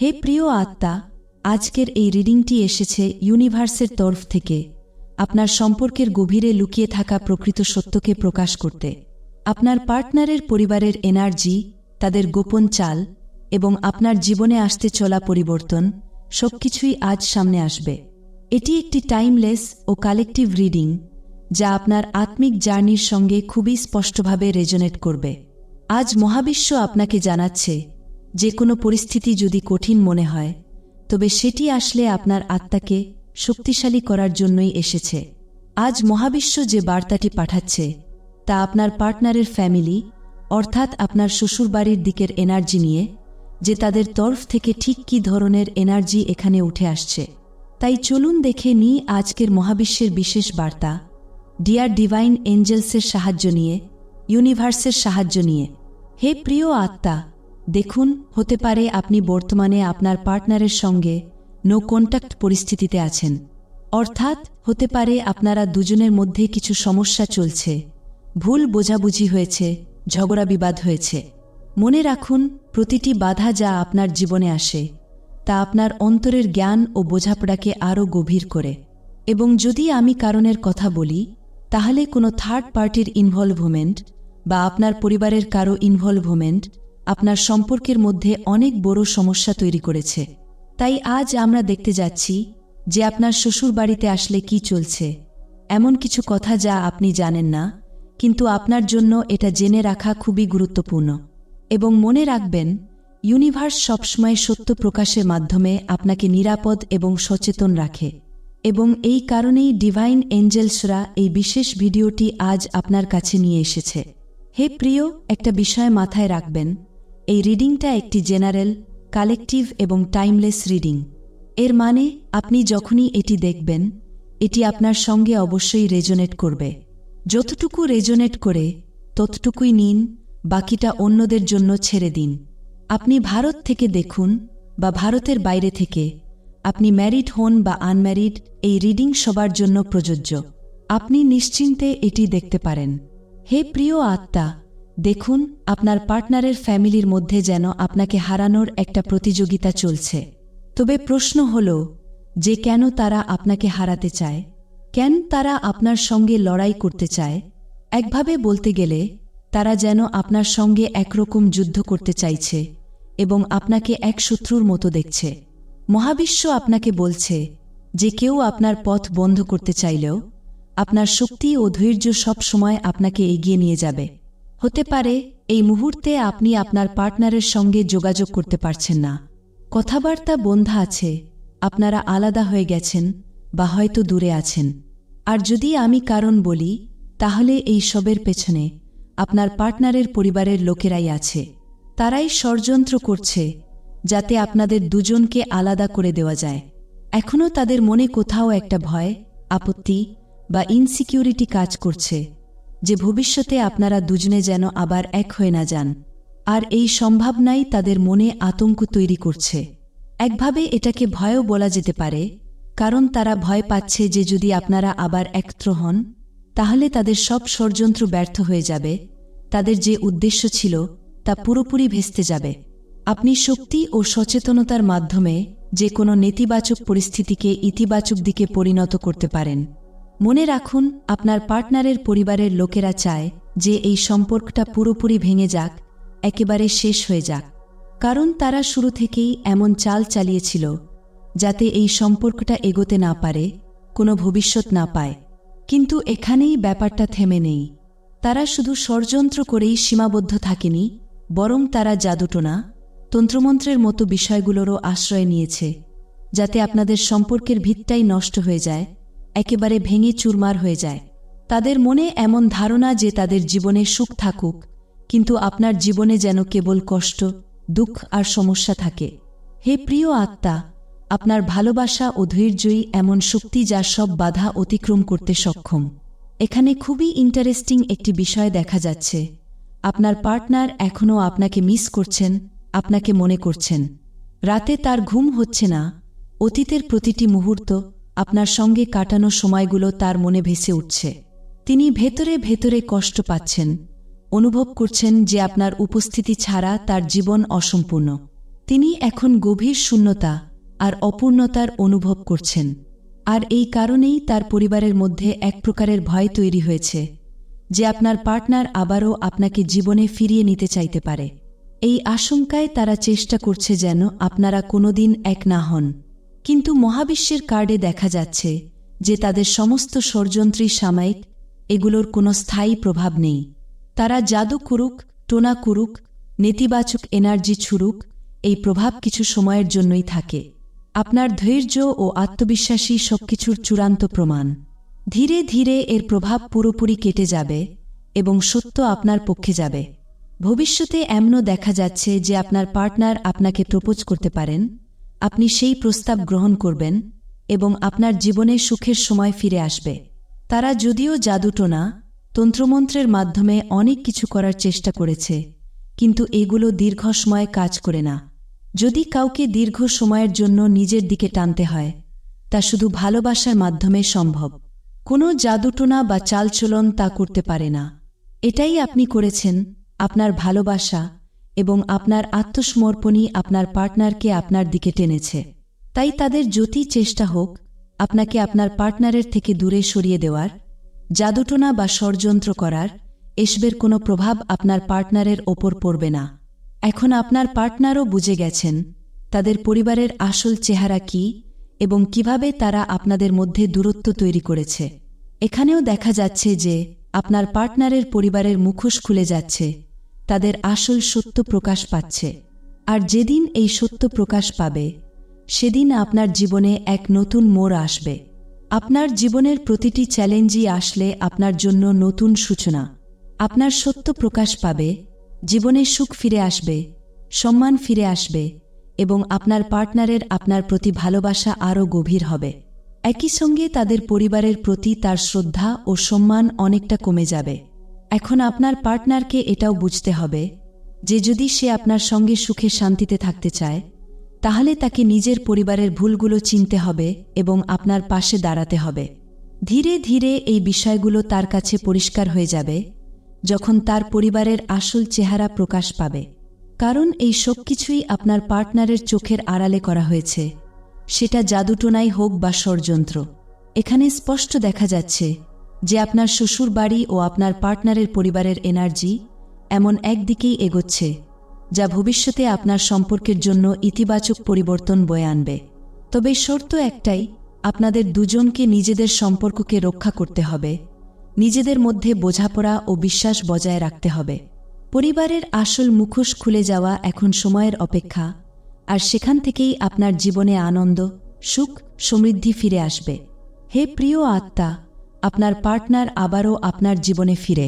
হে প্রিয় আত্মা, আজকের এই রিডিংটি এসেছে ইউনিভার্সের তরফ থেকে। আপনার সম্পর্কের গভীরে লুকিয়ে থাকা প্রকৃত সত্যকে প্রকাশ করতে। আপনার পার্টনারের পরিবারের এনার্জি, তাদের গোপন চাল এবং আপনার জীবনে আসতে চলা পরিবর্তন সবকিছুই আজ সামনে আসবে। এটি একটি টাইমলেস ও কালেকটিভ রিডিং যা আপনার আত্মিক জার্নির সঙ্গে খুবই স্পষ্টভাবে রেজনেট করবে। আজ মহাবিশ্ব আপনাকে জানাচ্ছে যে কোনো পরিস্থিতি যদি কঠিন মনে হয়, তবে সেটি আসলে আপনার আত্মাকে শক্তিশালী করার জন্যই এসেছে। আজ মহাবিশ্ব যে বার্তাটি পাঠাচ্ছে, তা আপনার পার্টনারের ফ্যামিলি, অর্থাৎ আপনার শ্বশুরবাড়ির দিকের এনার্জি নিয়ে, যে তাদের তরফ থেকে ঠিক কী ধরনের এনার্জি এখানে উঠে আসছে। তাই চলুন দেখে নিই আজকের মহাবিশ্বের বিশেষ বার্তা। ডিয়ার ডিভাইন এঞ্জেলসের সাহায্য নিয়ে ইউনিভার্সের সাহায্য নিয়ে। হে প্রিয় আত্মা দেখুন, হতে পারে আপনি বর্তমানে আপনার পার্টনারের সঙ্গে নো কন্ট্যাক্ট পরিস্থিতিতে আছেন। অর্থাৎ, হতে পারে আপনারা দুজনের মধ্যে কিছু সমস্যা চলছে। ভুল বোঝাবুঝি হয়েছে, ঝগড়া বিবাদ হয়েছে। মনে রাখুন, প্রতিটি বাধা যা আপনার জীবনে আসে, তা আপনার অন্তরের জ্ঞান ও বোঝাপড়াকে আরও গভীর করে। এবং যদি আমি কারণের কথা বলি, তাহলে কোনো থার্ড পার্টির ইনভলভমেন্ট বা আপনার পরিবারের কারও ইনভলভমেন্ট আপনার সম্পর্কের মধ্যে অনেক বড় সমস্যা তৈরি করেছে। তাই আজ আমরা দেখতে যাচ্ছি যে আপনার শ্বশুর বাড়িতে আসলে কি চলছে। এমন কিছু কথা যা আপনি জানেন না, কিন্তু আপনার জন্য এটা জেনে রাখা খুবই গুরুত্বপূর্ণ। এবং মনে রাখবেন, ইউনিভার্স সবসময় সত্য প্রকাশের মাধ্যমে আপনাকে নিরাপদ এবং সচেতন রাখে। এবং এই কারণেই ডিভাইন এঞ্জেলসরা এই বিশেষ ভিডিওটি আজ আপনার কাছে নিয়ে এসেছে। হে প্রিয়, একটা বিষয় মাথায় রাখবেন এই রিডিংটা একটি জেনারেল কালেকটিভ এবং টাইমলেস রিডিং এর মানে আপনি যখনই এটি দেখবেন, এটি আপনার সঙ্গে অবশ্যই রেজোনেট করবে। যতটুকু রেজোনেট করে, ততটুকুই নিন, বাকিটা অন্যদের জন্য ছেড়ে দিন। আপনি ভারত থেকে দেখুন বা ভারতের বাইরে থেকে, আপনি ম্যারিড হন বা আনম্যারিড এই রিডিং সবার জন্য প্রযোজ্য। আপনি নিশ্চিন্তে এটি দেখতে পারেন। হে প্রিয় আত্মা দেখুন, আপনার পার্টনারের ফ্যামিলির মধ্যে যেন আপনাকে হারানোর একটা প্রতিযোগিতা চলছে। তবে প্রশ্ন হল, যে কেন তারা আপনাকে হারাতে চায়? কেন তারা আপনার সঙ্গে লড়াই করতে চায়? একভাবে বলতে গেলে, তারা যেন আপনার সঙ্গে একরকম যুদ্ধ করতে চাইছে এবং আপনাকে এক শত্রুর মতো দেখছে। মহাবিশ্ব আপনাকে বলছে যে কেউ আপনার পথ বন্ধ করতে চাইলেও, আপনার শক্তি ও ধৈর্য সব সময় আপনাকে এগিয়ে নিয়ে যাবে। হতে পারে, এই মুহূর্তে আপনি আপনার পার্টনারের সঙ্গে যোগাযোগ করতে পারছেন না। কথাবার্তা বন্ধা আছে, আপনারা আলাদা হয়ে গেছেন বা হয়তো দূরে আছেন। আর যদি আমি কারণ বলি, তাহলে এই সবের পেছনে আপনার পার্টনারের পরিবারের লোকেরাই আছে। তারাই ষড়যন্ত্র করছে, যাতে আপনাদের দুজনকে আলাদা করে দেওয়া যায়। এখনও তাদের মনে কোথাও একটা ভয়, আপত্তি বা ইনসিকিউরিটি কাজ করছে। যে ভবিষ্যতে আপনারা দুজনে যেন আবার এক হয়ে না যান। আর এই সম্ভাবনাই তাদের মনে আতঙ্ক তৈরি করছে। একভাবে এটাকে ভয়ও বলা যেতে পারে, কারণ তারা ভয় পাচ্ছে যে যদি আপনারা আবার একত্র হন, তাহলে তাদের সব ষড়যন্ত্র ব্যর্থ হয়ে যাবে, তাদের যে উদ্দেশ্য ছিল, তা পুরোপুরি ভেস্তে যাবে। আপনি শক্তি ও সচেতনতার মাধ্যমে যে কোনো নেতিবাচক পরিস্থিতিকে ইতিবাচক দিকে পরিণত করতে পারেন। মনে রাখুন, আপনার পার্টনারের পরিবারের লোকেরা চায় যে এই সম্পর্কটা পুরোপুরি ভেঙে যাক, একেবারে শেষ হয়ে যাক। কারণ তারা শুরু থেকেই এমন চাল চালিয়েছিল, যাতে এই সম্পর্কটা এগোতে না পারে, কোনো ভবিষ্যৎ না পায়। কিন্তু এখানেই ব্যাপারটা থেমে নেই। তারা শুধু ষড়যন্ত্র করেই সীমাবদ্ধ থাকেনি, বরং তারা জাদুটোনা, তন্ত্রমন্ত্রের মতো বিষয়গুলোরও আশ্রয় নিয়েছে, যাতে আপনাদের সম্পর্কের ভিতটাই নষ্ট হয়ে যায় একেবারে ভেঙে চুরমার হয়ে যায়। তাদের মনে এমন ধারণা যে তাদের জীবনে সুখ থাকুক, কিন্তু আপনার জীবনে যেন কেবল কষ্ট, দুঃখ আর সমস্যা থাকে। হে প্রিয় আত্মা, আপনার ভালোবাসা ও ধৈর্যই এমন শক্তি যা সব বাধা অতিক্রম করতে সক্ষম। এখানে খুবই ইন্টারেস্টিং একটি বিষয় দেখা যাচ্ছে। আপনার পার্টনার এখনও আপনাকে মিস করছেন, আপনাকে মনে করছেন। রাতে তার ঘুম হচ্ছে না, অতীতের প্রতিটি মুহূর্ত আপনার সঙ্গে কাটানো সময়গুলো তার মনে ভেসে উঠছে। তিনি ভেতরে ভেতরে কষ্ট পাচ্ছেন, অনুভব করছেন যে আপনার উপস্থিতি ছাড়া তার জীবন অসম্পূর্ণ। তিনি এখন গভীর শূন্যতা আর অপূর্ণতার অনুভব করছেন, আর এই কারণেই তার পরিবারের মধ্যে এক প্রকারের ভয় তৈরি হয়েছে যে আপনার পার্টনার আবারও আপনাকে জীবনে ফিরিয়ে নিতে চাইতে পারে। এই আশঙ্কায় তারা চেষ্টা করছে যেন আপনারা কোনোদিন এক না হন। কিন্তু মহাবিশ্বের কার্ডে দেখা যাচ্ছে যে তাদের সমস্ত ষড়যন্ত্রী সাময়িক এগুলোর কোনো স্থায়ী প্রভাব নেই। তারা জাদু করুক, টোনা করুক, নেতিবাচক এনার্জি ছুরুক এই প্রভাব কিছু সময়ের জন্যই থাকে। আপনার ধৈর্য ও আত্মবিশ্বাসী সবকিছুর চূড়ান্ত প্রমাণ। ধীরে ধীরে এর প্রভাব পুরোপুরি কেটে যাবে এবং সত্য আপনার পক্ষে যাবে। ভবিষ্যতে এমনও দেখা যাচ্ছে যে আপনার পার্টনার আপনাকে প্রপোজ করতে পারেন। আপনি সেই প্রস্তাব গ্রহণ করবেন এবং আপনার জীবনে সুখের সময় ফিরে আসবে। তারা যদিও জাদুটোনা তন্ত্রমন্ত্রের মাধ্যমে অনেক কিছু করার চেষ্টা করেছে, কিন্তু এগুলো দীর্ঘ সময় কাজ করে না। যদি কাউকে দীর্ঘ সময়ের জন্য নিজের দিকে টানতে হয়, তা শুধু ভালোবাসার মাধ্যমে সম্ভব। কোনো জাদুটোনা বা চালচলন তা করতে পারে না। এটাই আপনি করেছেন, আপনার ভালোবাসা এবং আপনার আত্মসমর্পণই আপনার পার্টনারকে আপনার দিকে টেনেছে। তাই তাদের যতি চেষ্টা হোক, আপনাকে আপনার পার্টনারের থেকে দূরে সরিয়ে দেওয়ার, জাদুটোনা বা ষড়যন্ত্র করার, এসবের কোনো প্রভাব আপনার পার্টনারের ওপর পড়বে না। এখন আপনার পার্টনারও বুঝে গেছেন, তাদের পরিবারের আসল চেহারা কি এবং কীভাবে তারা আপনাদের মধ্যে দূরত্ব তৈরি করেছে। এখানেও দেখা যাচ্ছে যে আপনার পার্টনারের পরিবারের মুখোশ খুলে যাচ্ছে। তাদের আসল সত্য প্রকাশ পাচ্ছে। আর যেদিন এই সত্য প্রকাশ পাবে, সেদিন আপনার জীবনে এক নতুন মোড় আসবে। আপনার জীবনের প্রতিটি চ্যালেঞ্জই আসলে আপনার জন্য নতুন সূচনা। আপনার সত্য প্রকাশ পাবে, জীবনে সুখ ফিরে আসবে, সম্মান ফিরে আসবে এবং আপনার পার্টনারের আপনার প্রতি ভালোবাসা আরও গভীর হবে। একই সঙ্গে তাদের পরিবারের প্রতি তার শ্রদ্ধা ও সম্মান অনেকটা কমে যাবে। এখন আপনার পার্টনারকে এটাও বুঝতে হবে যে যদি সে আপনার সঙ্গে সুখে শান্তিতে থাকতে চায়, তাহলে তাকে নিজের পরিবারের ভুলগুলো চিনতে হবে এবং আপনার পাশে দাঁড়াতে হবে। ধীরে ধীরে এই বিষয়গুলো তার কাছে পরিষ্কার হয়ে যাবে, যখন তার পরিবারের আসল চেহারা প্রকাশ পাবে। কারণ এই সব কিছুই আপনার পার্টনারের চোখের আড়ালে করা হয়েছে। সেটা জাদুটোনাই হোক বা ষড়যন্ত্র। এখানে স্পষ্ট দেখা যাচ্ছে যে আপনার শ্বশুর বাড়ি ও আপনার পার্টনারের পরিবারের এনার্জি এমন একদিকেই এগোচ্ছে, যা ভবিষ্যতে আপনার সম্পর্কের জন্য ইতিবাচক পরিবর্তন বয়ে আনবে। তবে শর্ত একটাই, আপনাদের দুজনকে নিজেদের সম্পর্ককে রক্ষা করতে হবে, নিজেদের মধ্যে বোঝাপড়া ও বিশ্বাস বজায় রাখতে হবে। পরিবারের আসল মুখোশ খুলে যাওয়া এখন সময়ের অপেক্ষা, আর সেখান থেকেই আপনার জীবনে আনন্দ, সুখ, সমৃদ্ধি ফিরে আসবে। হে প্রিয় আত্মা আপনার পার্টনার আবারও আপনার জীবনে ফিরে।